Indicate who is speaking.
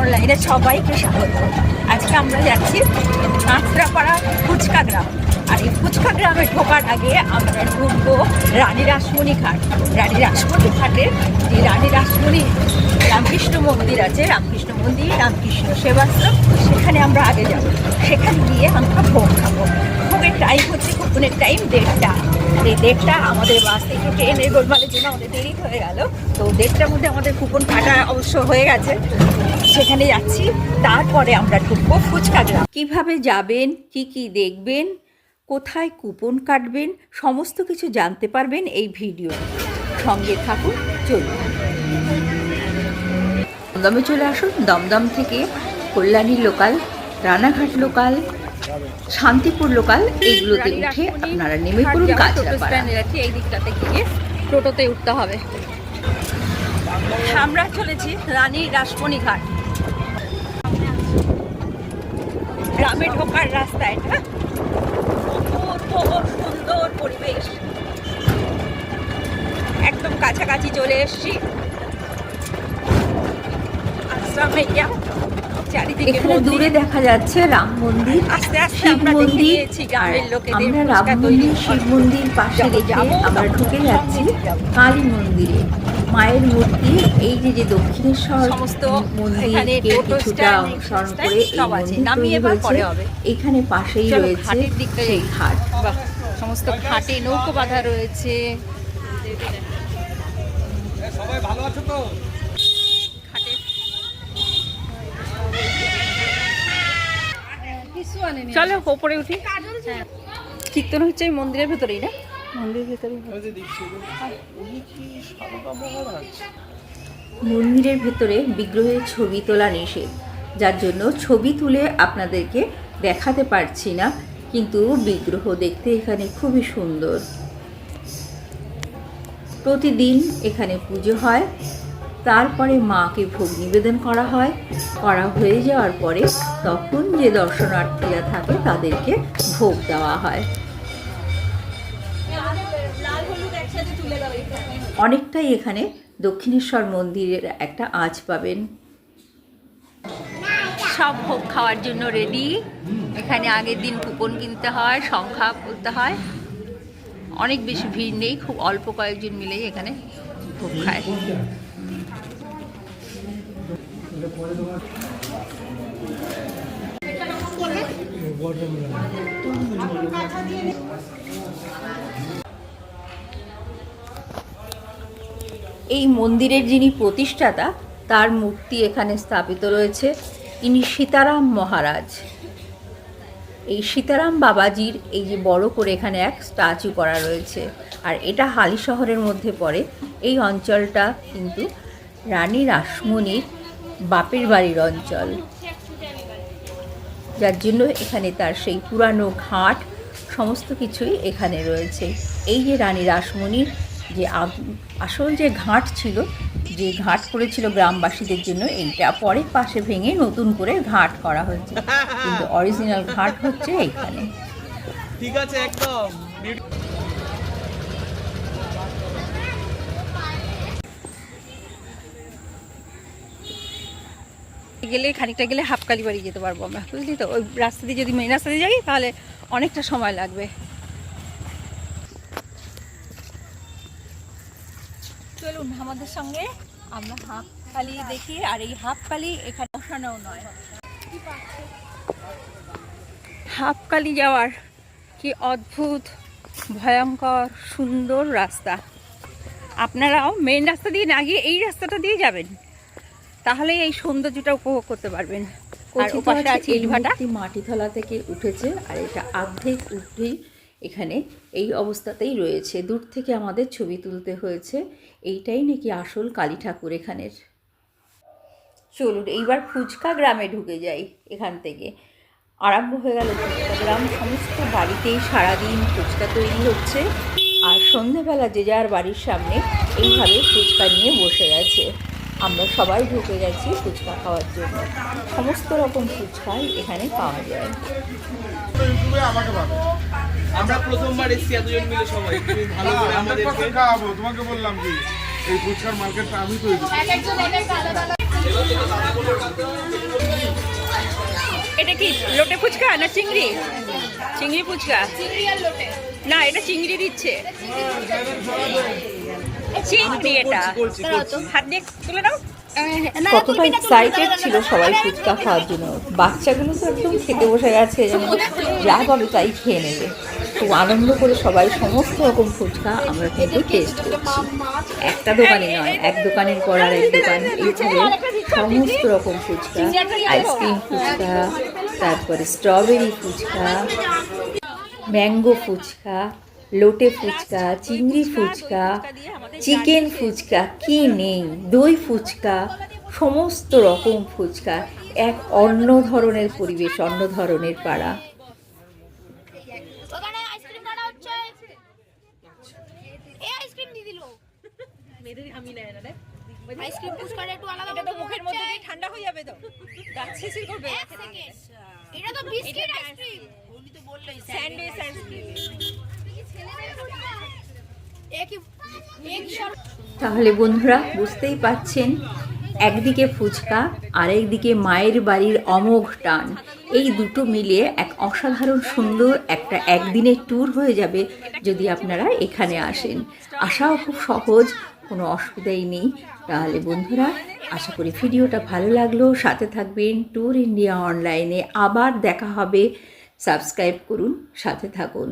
Speaker 1: অনলাইনে সবাইকে স্বাগত। আজকে আমরা যাচ্ছি কাঁচরাপাড়া ফুচকা গ্রাম। আর এই ফুচকা গ্রামে ঢোকার আগে আমরা ঢুকবো রানী রাসমণি ঘাট। রানী রাসমণি ঘাটের যে রানী রাসমণি, রামকৃষ্ণ মন্দির আছে, রামকৃষ্ণ মন্দির, রামকৃষ্ণ সেবাশ্রম সেখানে আমরা আগে যাব। সেখানে গিয়ে আমরা ভোগ খাব। ভোগের টাইম হচ্ছে কুপনের টাইম দেড়টা। এই দেড়টা আমাদের বাস থেকে ট্রেনের গোলমালের জন্য আমাদের দেরি হয়ে গেল। তো দেড়টার মধ্যে আমাদের কুপন কাটা অবশ্য হয়ে গেছে। সেখানে যাচ্ছি। তারপরে আমরা ঢুকবো ফুচকা গ্রাম। কীভাবে যাবেন, কি কি দেখবেন, কোথায় কুপন কাটবেন, সমস্ত কিছু জানতে পারবেন এই ভিডিও। সঙ্গে থাকুন, চলুন। দমদমে চলে আসুন। দমদম থেকে Kalyani local Ranaghat local Shantipur local এইগুলোতে উঠে আপনারা নেমে পড়ুন কাঁচরাপাড়া এই দিকটাতে গিয়ে টোটোতে উঠতে হবে। আমরা চলেছি রানী রাসমণি ঘাট। গ্রামে ঢোকার রাস্তা এটা। সুন্দর পরিবেশ। একদম কাছাকাছি চলে এসছি। আশ্রমে গিয়া
Speaker 2: এখানে দূরে দেখা যাচ্ছে রাম মন্দির শিব মন্দির আর আমরা রাম মন্দির শিব মন্দির পাশে রেখে আমরা ঢুকে যাচ্ছি কালী মন্দিরে। মায়ের মূর্তি এই যে যে দক্ষিণেশ্বর
Speaker 1: সমস্ত
Speaker 2: মন্দিরকে
Speaker 1: এখানে
Speaker 2: কিছুটা অনুসরণ করে এই মন্দির
Speaker 1: নামিয়ে
Speaker 2: তৈরি হয়েছে।
Speaker 1: হবে।
Speaker 2: এখানে পাশেই রয়েছে
Speaker 1: ঘাটের দিকটা
Speaker 2: সেই ঘাট।
Speaker 1: সমস্ত ঘাটে নৌকো বাঁধা রয়েছে।
Speaker 3: সবাই ভালো আছো তো?
Speaker 1: চলো ওপরে উঠি। কীর্তন হচ্ছে এই মন্দিরের ভেতরেই না? মন্দিরের ভেতরেই
Speaker 2: মন্দিরের ভেতরে বিগ্রহের ছবি তোলা নিষেধ। যার জন্য ছবি তুলে আপনাদেরকে দেখাতে পারছি না কিন্তু বিগ্রহ দেখতে এখানে খুবই সুন্দর। প্রতিদিন এখানে পুজো হয়। তারপরে মাকে ভোগ নিবেদন করা হয়। করা হয়ে যাওয়ার পরে তখন যে দর্শনার্থীরা থাকে তাদেরকে ভোগ দেওয়া হয়। অনেকটাই এখানে দক্ষিণেশ্বর মন্দিরের একটা আঁচ পাবেন।
Speaker 1: সব ভোগ খাওয়ার জন্য রেডি এখানে আগের দিন কুপন কিনতে হয়, সংখ্যা করতে হয়। অনেক বেশি ভিড় নেই, খুব অল্প কয়েকজন মিলেই এখানে
Speaker 2: এই মন্দিরের যিনি প্রতিষ্ঠাতা তার মূর্তি এখানে স্থাপিত রয়েছে। ইনি সীতারাম মহারাজ। এই সীতারাম বাবাজির এই যে বড় করে এখানে এক স্ট্যাচু করা রয়েছে। আর এটা হালি শহরের মধ্যে পড়ে। এই অঞ্চলটা কিন্তু রানী রাসমণির বাপের বাড়ির অঞ্চল। যার জন্য এখানে তার সেই পুরানো ঘাট, সমস্ত কিছুই এখানে রয়েছে। এই যে রানী রাসমণির যে আসল যে ঘাট ছিল যে ঘাট করেছিল গ্রামবাসীদের জন্য এইটা পরে পাশে ভেঙে নতুন করে ঘাট করা হয়েছে। কিন্তু অরিজিনাল ঘাট হচ্ছে এইখানে।
Speaker 3: ঠিক আছে একদম।
Speaker 1: গেলে খানিকটা গেলে হাফ কালী বাড়ি যেতে পারব আমরা বুঝলি তো? ওই রাস্তা দিয়ে যদি মেন রাস্তা দিয়ে যাই তাহলে অনেকটা সময় লাগবে চলুন আমাদের সঙ্গে। আমরা হাফ কালি দেখি আর এই হাফ কালি এখানে বসানো নয়। হাফ কালি যাওয়ার কি অদ্ভুত ভয়ঙ্কর সুন্দর রাস্তা। আপনারাও মেন রাস্তা দিয়ে না গিয়ে এই রাস্তাটা দিয়ে যাবেন। তাহলে এই সৌন্দর্যটা উপভোগ করতে পারবেন। আর
Speaker 2: কথিত আছে
Speaker 1: ইটভাটা।
Speaker 2: মাটিতলা থেকে উঠেছে আর এটা আর্ধেক উঠেই এখানে এই অবস্থাতেই রয়েছে। দূর থেকে আমাদের ছবি তুলতে হয়েছে। এইটাই নাকি আসল কালী ঠাকুর এখানের। চলুন, এইবার ফুচকা গ্রামে ঢুকে যাই এখান থেকে। আরম্ভ হয়ে গেল ফুচকা গ্রাম। সমস্ত বাড়িতেই সারাদিন ফুচকা তৈরি হচ্ছে। আর সন্ধেবেলা যে যার বাড়ির সামনে এইভাবে ফুচকা নিয়ে বসে গেছে আমরা সবাই ঢুকে গেছি ফুচকা খাওয়ার জন্য। সমস্ত রকম ফুচকাই এখানে পাওয়া যায়।
Speaker 3: আমরা প্রথমবার এসেছি এতজন মিলে সবাই। তুমি ভালো করে আমাদেরকে
Speaker 4: খাওয়াবো তোমাকে বললাম কি এই ফুচকার মার্কেটটা আমি তৈরি
Speaker 1: এটা কি লোটে ফুচকা না চিংড়ি? চিংড়ি ফুচকা? না এটা চিংড়ি দিচ্ছে। চিংড়ি এটা হাত দিয়ে তুলে দাও
Speaker 2: কতটা এক্সাইটেড ছিল সবাই ফুচকা খাওয়ার জন্য। বাচ্চাগুলো তো একদম খেতে বসে গেছে যা পাবে তাই খেয়ে নেবে। খুব আনন্দ করে সবাই সমস্ত রকম ফুচকা আমরা কিন্তু টেস্ট করছি। একটা দোকানে নয় এক দোকানের পর আর এক দোকান। এইভাবে সমস্ত রকম ফুচকা আইসক্রিম ফুচকা তারপরে স্ট্রবেরি ফুচকা ম্যাঙ্গো ফুচকা লোটে ফুচকা চিংড়ি ফুচকা চিকেন ফুচকা কি নেই? দই ফুচকা সমস্ত রকম ফুচকা এক অন্য ধরনের পরিবেশ অন্য ধরনের পাড়া।
Speaker 5: আইসক্রিম কাটা হচ্ছে। এই আইসক্রিম দিয়ে দিল। আইসক্রিম পুশ করে একটু আলাদা
Speaker 1: এটা তো মুখের মধ্যে দিয়ে ঠান্ডা হয়ে যাবে তো। দাঁত শিশির করবে
Speaker 5: এটা তো বিস্কিট আইসক্রিম।
Speaker 1: Sandwich ice cream.
Speaker 2: তাহলে বন্ধুরা, বুঝতেই পাচ্ছেন, একদিকে ফুচকা, আরেকদিকে মায়ের বাড়ির অমোঘ টান। এই দুটো মিলিয়ে এক অসাধারণ সুন্দর একটা একদিনের ট্যুর হয়ে যাবে যদি আপনারা এখানে আসেন। আসাও খুব সহজ, কোনো অসুবিধাই নেই। তাহলে বন্ধুরা, আশা করি ভিডিওটা ভালো লাগল। সাথে থাকবেন ট্যুর ইন্ডিয়া অনলাইনে আবার দেখা হবে। সাবস্ক্রাইব করুন, সাথে থাকুন।